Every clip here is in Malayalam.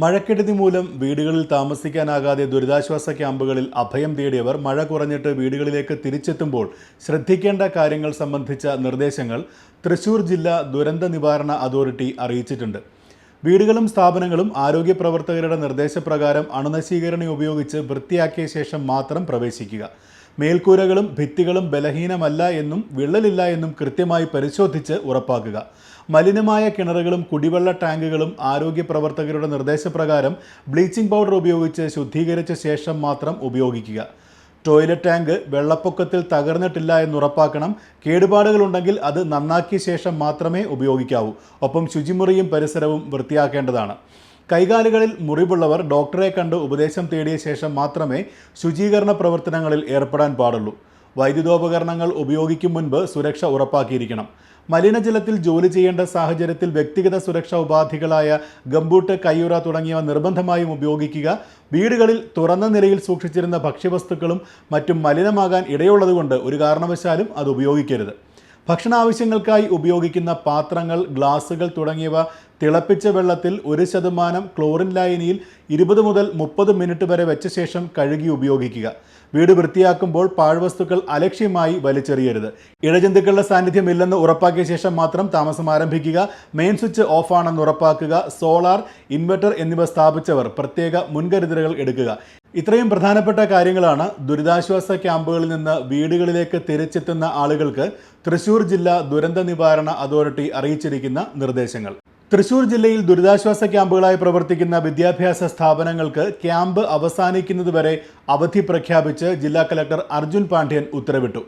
മഴക്കെടുതി മൂലം വീടുകളിൽ താമസിക്കാനാകാതെ ദുരിതാശ്വാസ ക്യാമ്പുകളിൽ അഭയം തേടിയവർ മഴ കുറഞ്ഞിട്ട് വീടുകളിലേക്ക് തിരിച്ചെത്തുമ്പോൾ ശ്രദ്ധിക്കേണ്ട കാര്യങ്ങൾ സംബന്ധിച്ച നിർദ്ദേശങ്ങൾ തൃശൂർ ജില്ലാ ദുരന്ത നിവാരണ അതോറിറ്റി അറിയിച്ചിട്ടുണ്ട്. വീടുകളും സ്ഥാപനങ്ങളും ആരോഗ്യ പ്രവർത്തകരുടെ നിർദ്ദേശപ്രകാരം അണുനശീകരണി ഉപയോഗിച്ച് വൃത്തിയാക്കിയ ശേഷം മാത്രം പ്രവേശിക്കുക. മേൽക്കൂരകളും ഭിത്തികളും ബലഹീനമല്ല എന്നും വിള്ളലില്ല എന്നും കൃത്യമായി പരിശോധിച്ച് ഉറപ്പാക്കുക. മലിനമായ കിണറുകളും കുടിവെള്ള ടാങ്കുകളും ആരോഗ്യ പ്രവർത്തകരുടെ നിർദ്ദേശപ്രകാരം ബ്ലീച്ചിംഗ് പൗഡർ ഉപയോഗിച്ച് ശുദ്ധീകരിച്ച ശേഷം മാത്രം ഉപയോഗിക്കുക. ടോയ്ലറ്റ് ടാങ്ക് വെള്ളപ്പൊക്കത്തിൽ തകർന്നിട്ടില്ല എന്ന് ഉറപ്പാക്കണം കേടുപാടുകളുണ്ടെങ്കിൽ അത് നന്നാക്കിയ ശേഷം മാത്രമേ ഉപയോഗിക്കാവൂ. ഒപ്പം ശുചിമുറിയും പരിസരവും വൃത്തിയാക്കേണ്ടതാണ്. കൈകാലുകളിൽ മുറിവുള്ളവർ ഡോക്ടറെ കണ്ട് ഉപദേശം തേടിയ ശേഷം മാത്രമേ ശുചീകരണ പ്രവർത്തനങ്ങളിൽ ഏർപ്പെടാൻ പാടുള്ളൂ. വൈദ്യുതോപകരണങ്ങൾ ഉപയോഗിക്കും മുൻപ് സുരക്ഷ ഉറപ്പാക്കിയിരിക്കണം. മലിനജലത്തിൽ ജോലി ചെയ്യേണ്ട സാഹചര്യത്തിൽ വ്യക്തിഗത സുരക്ഷാ ഉപാധികളായ ഗംബൂട്ട് കയ്യുറ തുടങ്ങിയവ നിർബന്ധമായും ഉപയോഗിക്കുക. വീടുകളിൽ തുറന്ന നിലയിൽ സൂക്ഷിച്ചിരുന്ന ഭക്ഷ്യവസ്തുക്കളും മറ്റും മലിനമാകാൻ ഇടയുള്ളതുകൊണ്ട് ഒരു കാരണവശാലും അത് ഉപയോഗിക്കരുത്. ഭക്ഷണ ആവശ്യങ്ങൾക്കായി ഉപയോഗിക്കുന്ന പാത്രങ്ങൾ ഗ്ലാസുകൾ തുടങ്ങിയവ തിളപ്പിച്ച വെള്ളത്തിൽ ഒരു ശതമാനം ക്ലോറിൻ ലായനിയിൽ ഇരുപത് മുതൽ മുപ്പത് മിനിറ്റ് വരെ വെച്ച ശേഷം കഴുകി ഉപയോഗിക്കുക. വീട് വൃത്തിയാക്കുമ്പോൾ പാഴ്വസ്തുക്കൾ അലക്ഷ്യമായി വലിച്ചെറിയരുത്. ഇഴജന്തുക്കളുടെ സാന്നിധ്യം ഇല്ലെന്ന് ഉറപ്പാക്കിയ ശേഷം മാത്രം താമസം ആരംഭിക്കുക. മെയിൻ സ്വിച്ച് ഓഫ് ആണെന്ന് ഉറപ്പാക്കുക. സോളാർ ഇൻവെർട്ടർ എന്നിവ സ്ഥാപിച്ചവർ പ്രത്യേക മുൻകരുതലുകൾ എടുക്കുക. ഇത്രയും പ്രധാനപ്പെട്ട കാര്യങ്ങളാണ് ദുരിതാശ്വാസ ക്യാമ്പുകളിൽ നിന്ന് വീടുകളിലേക്ക് തിരിച്ചെത്തുന്ന ആളുകൾക്ക് തൃശൂർ ജില്ലാ ദുരന്ത നിവാരണ അതോറിറ്റി അറിയിച്ചിരിക്കുന്ന നിർദ്ദേശങ്ങൾ. തൃശൂർ ജില്ലയിൽ ദുരിതാശ്വാസ ക്യാമ്പുകളായി പ്രവർത്തിക്കുന്ന വിദ്യാഭ്യാസ സ്ഥാപനങ്ങൾക്ക് ക്യാമ്പ് അവസാനിക്കുന്നതുവരെ അവധി പ്രഖ്യാപിച്ച് ജില്ലാ കലക്ടർ അർജുൻ പാണ്ഡ്യൻ ഉത്തരവിട്ടു.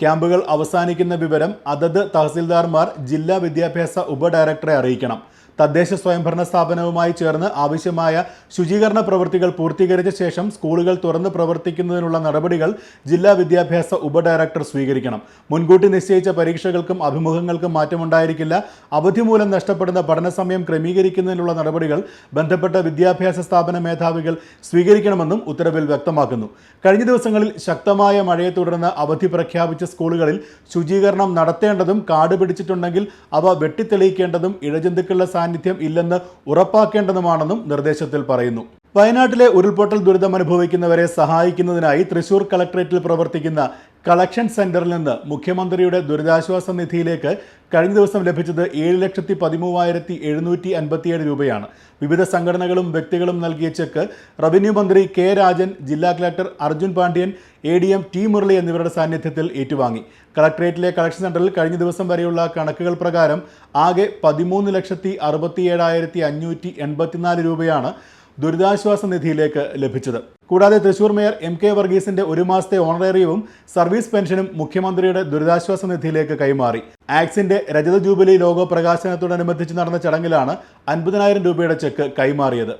ക്യാമ്പുകൾ അവസാനിക്കുന്ന വിവരം അതത് തഹസിൽദാർമാർ ജില്ലാ വിദ്യാഭ്യാസ ഉപഡയറക്ടറെ അറിയിക്കണം. തദ്ദേശ സ്വയംഭരണ സ്ഥാപനവുമായി ചേർന്ന് ആവശ്യമായ ശുചീകരണ പ്രവൃത്തികൾ പൂർത്തീകരിച്ച ശേഷം സ്കൂളുകൾ തുറന്ന് പ്രവർത്തിക്കുന്നതിനുള്ള നടപടികൾ ജില്ലാ വിദ്യാഭ്യാസ ഉപഡയറക്ടർ സ്വീകരിക്കണം. മുൻകൂട്ടി നിശ്ചയിച്ച പരീക്ഷകൾക്കും അഭിമുഖങ്ങൾക്കും മാറ്റമുണ്ടായിരിക്കില്ല. അവധി മൂലം നഷ്ടപ്പെടുന്ന പഠന സമയം ക്രമീകരിക്കുന്നതിനുള്ള നടപടികൾ ബന്ധപ്പെട്ട വിദ്യാഭ്യാസ സ്ഥാപന മേധാവികൾ സ്വീകരിക്കണമെന്നും ഉത്തരവിൽ വ്യക്തമാക്കുന്നു. കഴിഞ്ഞ ദിവസങ്ങളിൽ ശക്തമായ മഴയെ തുടർന്ന് അവധി പ്രഖ്യാപിച്ച സ്കൂളുകളിൽ ശുചീകരണം നടത്തേണ്ടതും കാട് പിടിച്ചിട്ടുണ്ടെങ്കിൽ അവ വെട്ടിത്തെളിയിക്കേണ്ടതും ഇഴജന്തുക്കളുടെ സാന്നിധ്യം ഇല്ലെന്ന് ഉറപ്പാക്കേണ്ടതുമാണെന്നും നിർദ്ദേശത്തിൽ പറയുന്നു. വയനാട്ടിലെ ഉരുൾപൊട്ടൽ ദുരിതം അനുഭവിക്കുന്നവരെ സഹായിക്കുന്നതിനായി തൃശൂർ കളക്ടറേറ്റിൽ പ്രവർത്തിക്കുന്ന കളക്ഷൻ സെന്ററിൽ നിന്ന് മുഖ്യമന്ത്രിയുടെ ദുരിതാശ്വാസ നിധിയിലേക്ക് കഴിഞ്ഞ ദിവസം ലഭിച്ചത് ഏഴ് ലക്ഷത്തി പതിമൂവായിരത്തി എഴുന്നൂറ്റി അൻപത്തിയേഴ് രൂപയാണ്. വിവിധ സംഘടനകളും വ്യക്തികളും നൽകിയ ചെക്ക് റവന്യൂ മന്ത്രി കെ രാജൻ ജില്ലാ collector Arjun Pandian A D M T Murali എന്നിവരുടെ സാന്നിധ്യത്തിൽ ഏറ്റുവാങ്ങി. കളക്ടറേറ്റിലെ കളക്ഷൻ സെന്ററിൽ കഴിഞ്ഞ ദിവസം വരെയുള്ള കണക്കുകൾ പ്രകാരം ആകെ പതിമൂന്ന് ലക്ഷത്തി അറുപത്തിയേഴായിരത്തി അഞ്ഞൂറ്റി എൺപത്തിനാല് രൂപയാണ് ദുരിതാശ്വാസ നിധിയിലേക്ക് ലഭിച്ചത്. കൂടാതെ തൃശൂർ മേയർ എം കെ വർഗീസിന്റെ ഒരു മാസത്തെ ഓണറേറിയവും സർവീസ് പെൻഷനും മുഖ്യമന്ത്രിയുടെ ദുരിതാശ്വാസ നിധിയിലേക്ക് കൈമാറി. ആക്സിന്റെ രജത ജൂബിലി ലോഗോ പ്രകാശനത്തോടനുബന്ധിച്ച് നടന്ന ചടങ്ങിലാണ് അൻപതിനായിരം രൂപയുടെ ചെക്ക് കൈമാറിയത്.